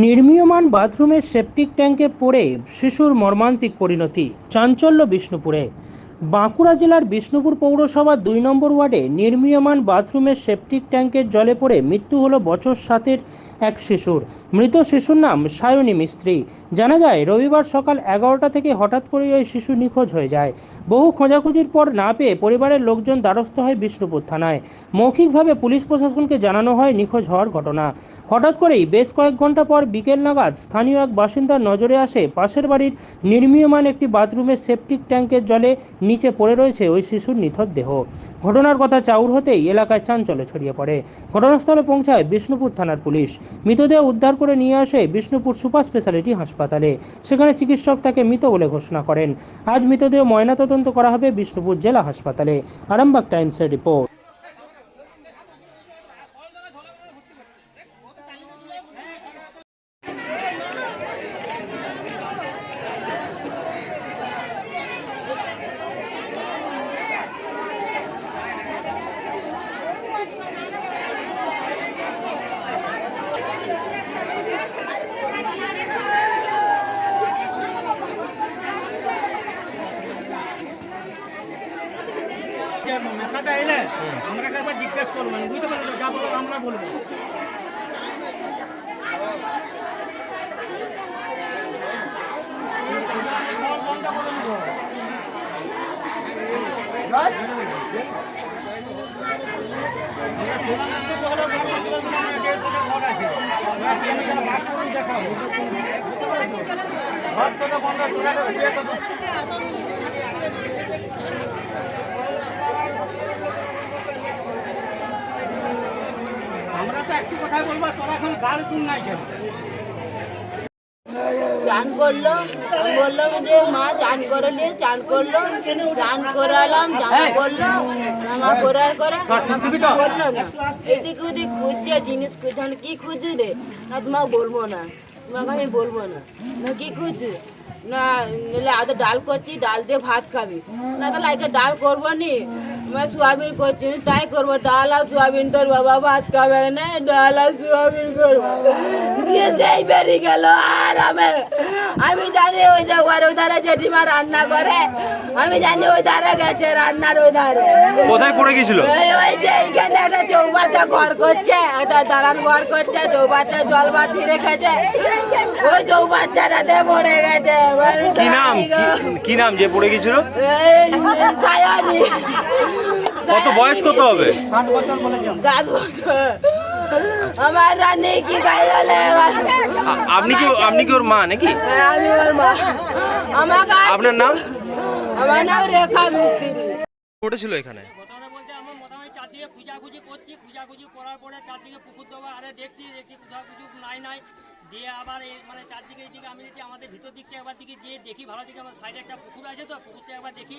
নির্মীয়মান বাথরুমের সেপটিক ট্যাঙ্কে পড়ে শিশুর মর্মান্তিক পরিণতি চাঞ্চল্য বিষ্ণুপুরে। বাঁকুড়া জেলার বিষ্ণুপুর পৌরসভার দুই নম্বর ওয়ার্ডে নির্মীয়মান বাথরুমের সেপটিক ট্যাঙ্কের জলে পড়ে মৃত্যু হলো বছর সাতের এক শিশুর। মৃত শিশুর নাম সায়নী মিস্ত্রি। জানা যায়, রবিবার সকাল এগারোটা থেকে হঠাৎ করে ওই শিশু নিখোঁজ হয়ে যায়। বহু খোঁজাখুঁজির পর না পেয়ে পরিবারের লোকজন দ্বারস্থ হয় বিষ্ণুপুর থানায়। মৌখিকভাবে পুলিশ প্রশাসনকে জানানো হয় নিখোঁজ হওয়ার ঘটনা। হঠাৎ করেই বেশ কয়েক ঘণ্টা পর বিকেল নাগাদ স্থানীয় এক বাসিন্দার নজরে আসে পাশের বাড়ির নির্মীয়মান একটি বাথরুমের সেপটিক ট্যাঙ্কের জলে নিচে পড়ে রয়েছে ওই শিশুর নিথর দেহ। ঘটনার কথা চাউর হতেই এলাকায় চাঞ্চল্য ছড়িয়ে পড়ে। ঘটনাস্থলে পৌঁছায় বিষ্ণুপুর থানার পুলিশ। মৃতদেহ উদ্ধার করে নিয়ে আসে বিষ্ণুপুর সুপার স্পেশালিটি হাসপাতালে। সেখানে চিকিৎসক তাকে মৃত বলে ঘোষণা করেন। আজ মৃতদেহ ময়নাতদন্ত করা হবে বিষ্ণুপুর জেলা হাসপাতালে। আরামবাগ টাইমসের রিপোর্ট। নেতাটা এলে আমরা একবার জিজ্ঞেস করবেন বুঝতে পারল যা বলার আমরা বলব। ঘর থেকে বন্ধ করে দিয়ে তো আমরা তো একটু কথাই বলব তোরা এখন গাল নাই কেন চান করল আমি বললাম যে মা চান করে নিয়ে চান করল চান করালাম জামা করল জামা করার করে বলল না। এদিক ওদিক খুঁজছে জিনিস খুঁজছে কি খুঁজছি রে? না তোমাকে বলব না। তোমাকে আমি বলব না। না কি খুঁজছি? না আগে ডাল করছি ডাল দিয়ে ভাত খাবি। না তাহলে আগে ডাল করব নি। আমি সোয়াবিন করছি তাই করব ডাল সোয়াবিন তোর বাবা ভাত খাবে না ডাল সোয়াবিন করব দিয়ে সেই বেরিয়ে গেল আর আমি আমি জানি ওই যে ঘরে ওই ধারে জেঠিমা রান্না করে আমি জানি ওই ধারে গেছে রান্নার ওই ধারে কোথায় পড়ে গেছিল? ওই যে এইখানে একটা চৌবাচ্চা ঘর করছে একটা দালান ঘর করছে চৌবাচ্চা জল বাতি রেখেছে। ওই চৌবাচ্চাটাতে পড়ে গেছে। কি নাম? কি- নাম যে পড়ে গেছিল? সায়নি। কত বয়স কত হবে। আমার রান্নে কি আপনি কি আপনি কি ওর মা নাকি? আমি ওর মা। আমাকে আর- আপনার নাম? আমার নাম রেখা মিস্ত্রি। এখানে? আমরা খুঁজাখুঁজি করছি। খুঁজাখুঁজি করার পরে চারদিকে পুকুর দেবো আরে দেখছি দেখছি কোথাও কিছু নাই নাই। দিয়ে আবার এই মানে চারদিকে এইদিকে আমি দেখছি আমাদের ভিতর দিক থেকে একবার দিকে যেয়ে দেখি ভালো দিকে আমার সাইডে একটা পুকুর আছে তো পুকুরটা একবার দেখি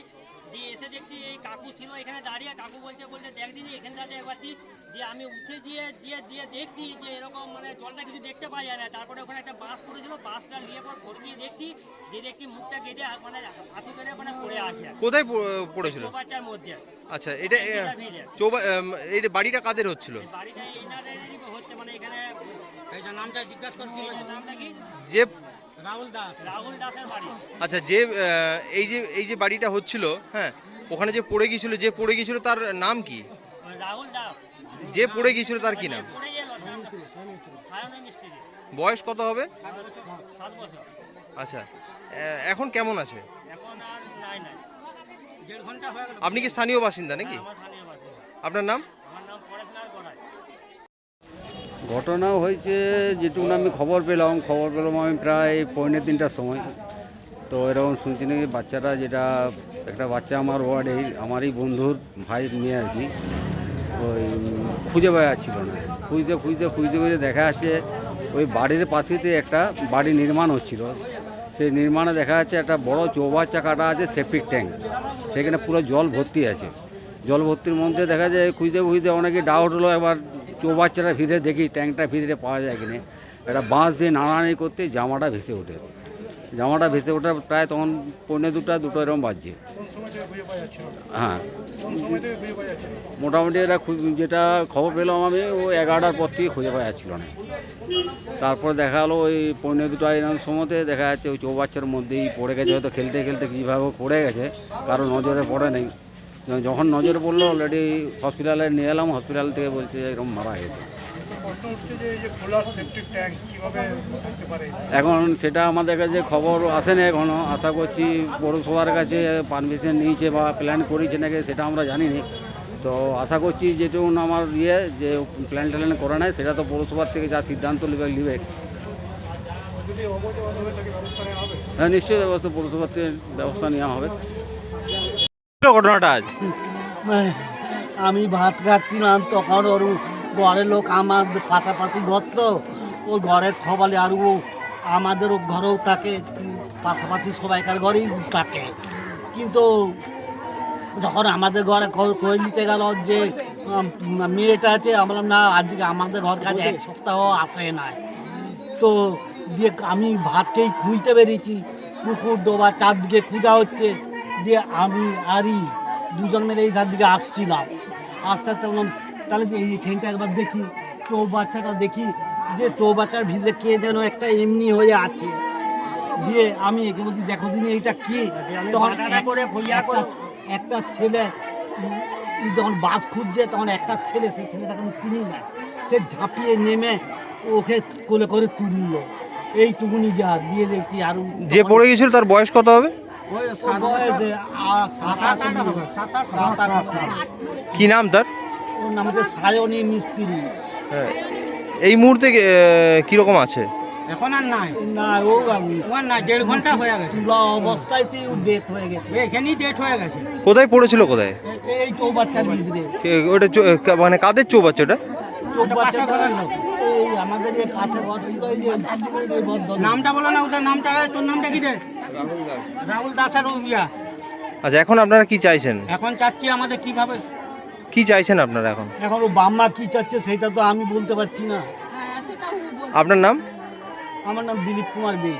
দিয়ে এসে দেখছি এই কাকু ছিল এখানে দাঁড়িয়ে কাকু বলছে বলছে দেখ দিদি এখানে এখানটাতে একবার দিই দিয়ে আমি উঠে দিয়ে দিয়ে দিয়ে দেখছি যে এরকম মানে জলটা কিছু দেখতে পাই যায় না তারপরে ওখানে একটা বাস পড়েছিল বাসটা নিয়ে পর ভোর দিয়ে দেখছি দিয়ে দেখছি মুখটা কেটে মানে হাতু কেটে মানে পড়ে আছে। কোথায় পড়েছিল? বাচ্চার মধ্যে। আচ্ছা এটা। চৌবা এই বাড়িটা কাদের হচ্ছিল? বাড়িটা মানে এখানে এই যে রাহুল দাস। রাহুল দাসের বাড়ি। আচ্ছা যে এই যে এই যে বাড়িটা হচ্ছিল হ্যাঁ ওখানে যে পড়ে গিয়েছিল যে পড়ে গিয়েছিল তার নাম কি? রাহুল দাস। যে পড়ে গিয়েছিল তার কি নাম? বয়স কত হবে? আচ্ছা এখন কেমন আছে? এখন আর নাই নাই। দেড় ঘণ্টা হয়ে গেল। আপনি কি স্থানীয় বাসিন্দা নাকি? বাসে আপনার নাম? ঘটনা হয়েছে যেটুকু আমি খবর পেলাম খবর পেলাম আমি প্রায় পৌনে তিনটার সময়। তো এরকম শুনছি নাকি বাচ্চাটা যেটা, একটা বাচ্চা আমার ওয়ার্ডে আমারই বন্ধুর ভাই মেয়ে আর কি, ওই খুঁজে পাওয়া যাচ্ছিল না। খুঁজতে খুঁজতে খুঁজতে খুঁজতে দেখা যাচ্ছে, ওই বাড়ির পাশেতে একটা বাড়ি নির্মাণ হচ্ছিল। সেই নির্মাণে দেখা যাচ্ছে একটা বড় চৌবাচ্চা কাটা আছে, সেপ্টিক ট্যাঙ্ক। সেখানে পুরো জল ভর্তি আছে। জল ভর্তির মধ্যে দেখা যায়, খুঁজতে খুঁজতে অনেকে ডাউট হলো, এবার চৌবাচ্চাটা ভিতরে দেখি ট্যাঙ্কটা ভিতরে পাওয়া যায় কিনা। একটা বাঁশ দিয়ে নাড়ানাড়ি করতে জামাটা ভেসে ওঠে। জামাটা ভেসে ওঠা প্রায় তখন পৌনে দুটা, দুটো এরকম বাজছে। হ্যাঁ। মোটামুটি এরা যেটা খবর পেলাম আমি, ও এগারোটার পর থেকে খুঁজে পাওয়া যাচ্ছিল না। তারপরে দেখা গেলো ওই পৌনে দুটো এরকম সময়তে দেখা যাচ্ছে ওই চৌবাচ্চার মধ্যেই পড়ে গেছে, হয়তো খেলতে খেলতে কীভাবে পড়ে গেছে, কারও নজরে পড়ে নেই। যখন নজরে পড়ল অলরেডি হসপিটালে নিয়ে এলাম হসপিটাল থেকে বলছে এরকম মারা গেছে। এখন সেটা আমাদের কাছে খবর আসেনি এখনও আশা করছি পৌরসভার কাছে পারমিশন নিয়েছে বা প্ল্যান করেছে নাকি সেটা আমরা জানি না তো আশা করছি যেটুকু আমার ইয়ে যে প্ল্যান ট্যান করে নেয় সেটা তো পৌরসভার থেকে যা সিদ্ধান্ত নেবে নেবে। হ্যাঁ নিশ্চয়ই ব্যবস্থা, পৌরসভার থেকে ব্যবস্থা নেওয়া হবে। ঘটনাটা আজ। মানে আমি ভাত খাচ্ছিলাম, তখন ওর ঘরের লোক আমার পাশাপাশি ঘর তো ঘরের খবরে আর ও আমাদের ঘরেও থাকে, পাশাপাশি সবাইকার ঘরেই থাকে। কিন্তু যখন আমাদের ঘরে খোঁজ নিতে গেল যে মেয়েটা আছে আমরা না, আজকে আমাদের ঘর কাছে এক সপ্তাহ আসে নাই। তো দিয়ে আমি ভাতকেই খুঁজতে বেরিয়েছি, পুকুর ডোবা চারদিকে খুঁজা হচ্ছে। দিয়ে আমি আরই দুজন মিলে এই ধার দিকে আসছিলাম। আস্তে আস্তে বললাম তাহলে এই ট্রেনটা একবার দেখি চৌবাচ্চাটা দেখি যে চৌবাচ্চার ভিতরে কে যেন একটা এমনি হয়ে আছে। দিয়ে আমি একে বলছি দেখো দিন এইটা কি? তখন একটা একটা ছেলে যখন বাস খুঁজছে তখন একটা ছেলে সেই ছেলেটাকে আমি চিনি না। সে ঝাঁপিয়ে নেমে ওকে কোলে করে তুললো। এইটুকুনি যা দিয়ে দেখছি আর যে পড়ে গেছিল তার বয়স কত হবে? কি নাম তার? ওর নাম হচ্ছে সায়নী মিস্ত্রি। হ্যাঁ। এই মুহূর্তে কীরকম আছে? এখন আর নাই। না ও না দেড় ঘণ্টা হয়ে গেছে। তুলা ডেথ হয়ে গেছে। এখানেই ডেট হয়ে গেছে। কোথায় পড়েছিল কোথায়? এই চৌবাচ্চার ভিতরে ওটা মানে কাদের চৌবাচ্চা ওটা? এই আমাদের যে পাশে ঘর ছিল এই যে নামটা বলো না ওদের নামটা তোর নামটা কি রে? রাহুল আচ্ছা এখন আপনারা কি চাইছেন? এখন চাচ্ছি আমাদের কীভাবে কি চাইছেন আপনারা এখন? এখন ও বাম্মা কি চাচ্ছে সেটা তো আমি বলতে পারছি না। আপনার নাম? আমার নাম দিলীপ কুমার বেগ।